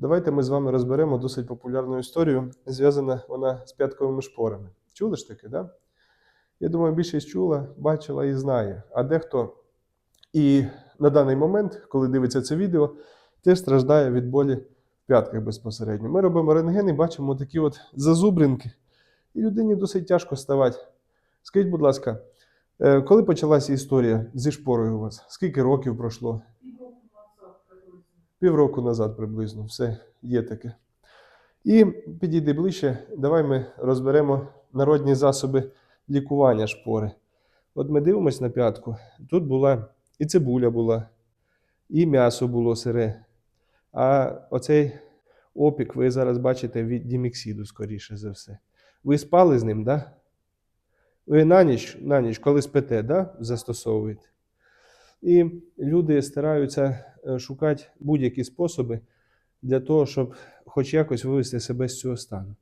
Давайте ми з вами розберемо досить популярну історію. Зв'язана вона з п'ятковими шпорами. Чули ж таке, да? Я думаю, більшість чула, бачила і знає. А дехто і на даний момент, коли дивиться це відео, теж страждає від болі в п'ятках безпосередньо. Ми робимо рентген і бачимо такі от зазубринки, і людині досить тяжко ставати. Скажіть, будь ласка, е, коли почалася історія зі шпорою у вас? Скільки років пройшло? Півроку назад приблизно, все є таке. І підійди ближче, давай ми розберемо народні засоби лікування шпори. От ми дивимось на п'ятку. Тут була і цибуля була, і м'ясо було сире. А оцей опік ви зараз бачите від діміксіду, скоріше за все. Ви спали з ним, так? Да? Ви на ніч, на ніч, коли спите, да? застосовуєте. І люди стараються е, шукати будь-які способи для того, щоб хоч якось вивести себе з цього стану.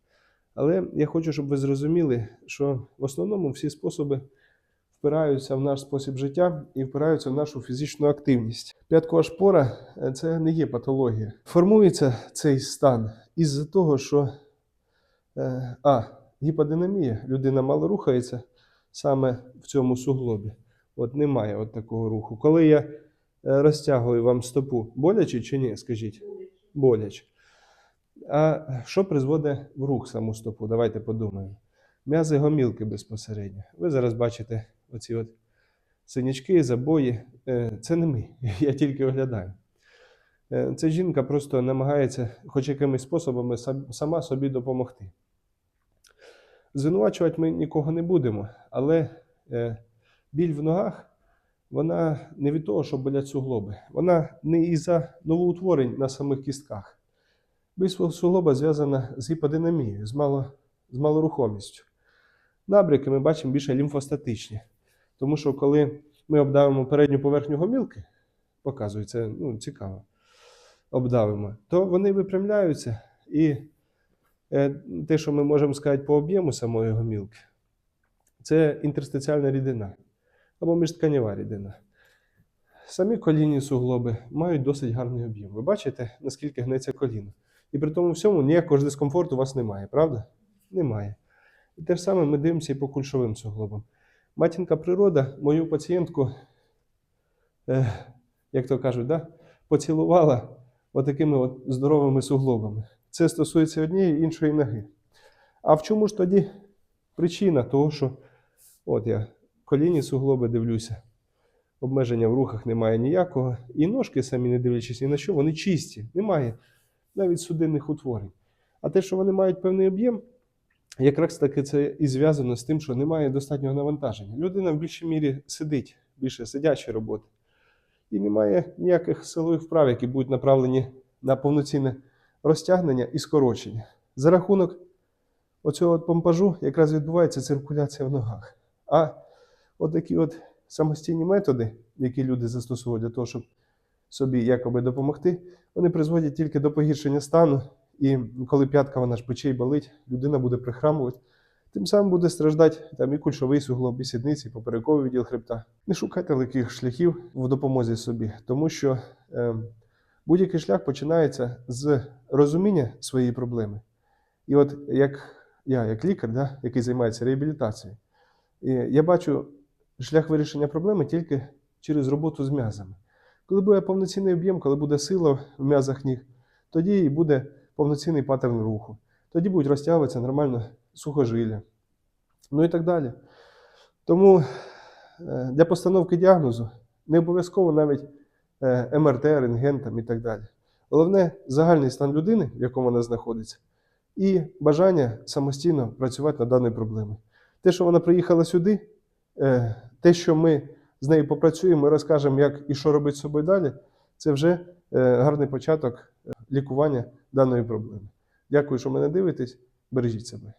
Але я хочу, щоб ви зрозуміли, що в основному всі способи впираються в наш спосіб життя і впираються в нашу фізичну активність. П'яткова шпора е, це не є патологія. Формується цей стан із-за того, що е, а, гіподинамія, людина мало рухається саме в цьому суглобі. От немає от такого руху. Коли я е, розтягую вам стопу, боляче чи ні? Скажіть? Боляче. А що призводить в рух саму стопу? Давайте подумаємо. М'язи гомілки безпосередньо. Ви зараз бачите оці от синячки, забої. Е, Це не ми, я тільки оглядаю. Е, Ця жінка просто намагається хоч якимись способами сама собі допомогти. Звинувачувати ми нікого не будемо, але біль в ногах вона не від того, що болять суглоби. Вона не із-за новоутворень на самих кістках. Біль суглоба зв'язана з гіподинамією, з, мало, з малорухомістю. Набряки ми бачимо більше лімфостатичні. Тому що коли ми обдавимо передню поверхню гомілки, показую, це ну, цікаво, обдавимо, то вони випрямляються і е, те, що ми можемо сказати по об'єму самої гомілки, це інтерстиціальна рідина або міжтканєва рідина. Самі колінні суглоби мають досить гарний об'єм. Ви бачите, наскільки гнеться коліно. І при тому всьому ніякого ж дискомфорту у вас немає, правда? Немає. І те ж саме ми дивимося і по кульшовим суглобам. Матінка природа мою пацієнтку, е, як то кажуть, да, поцілувала отакими от здоровими суглобами. Це стосується однієї іншої ноги. А в чому ж тоді причина того, що от я колінні суглоби дивлюся, обмеження в рухах немає ніякого, і ножки самі, не дивлячись ні на що, вони чисті, немає навіть судинних утворень. А те, що вони мають певний об'єм, якраз таки це і зв'язано з тим, що немає достатнього навантаження. Людина в більшій мірі сидить, більше сидячої роботи. І немає ніяких силових вправ, які будуть направлені на повноцінне розтягнення і скорочення. За рахунок оцього помпажу якраз відбувається циркуляція в ногах. А от такі от самостійні методи, які люди застосовують для того, щоб собі якоби допомогти, вони призводять тільки до погіршення стану. І коли п'ятка вона ж пече і болить, людина буде прихрамувати. Тим самим буде страждати там і кульшовий суглоб, і сідниці, і поперековий відділ хребта. Не шукайте легких шляхів в допомозі собі, тому що е, будь-який шлях починається з розуміння своєї проблеми. І от як я, як лікар, да, який займається реабілітацією, я бачу шлях вирішення проблеми тільки через роботу з м'язами. Коли буде повноцінний об'єм, коли буде сила в м'язах ніг, тоді і буде повноцінний паттерн руху. Тоді будуть розтягуватися нормально сухожилля. Ну і так далі. Тому е, для постановки діагнозу не обов'язково навіть е, МРТ, рентген там і так далі. Головне загальний стан людини, в якому вона знаходиться, і бажання самостійно працювати над даною проблемою. Те, що вона приїхала сюди, те, що ми з нею попрацюємо, розкажемо, як і що робити з собою далі, це вже е, гарний початок е, лікування даної проблеми. Дякую, що мене дивитесь. Бережіть себе.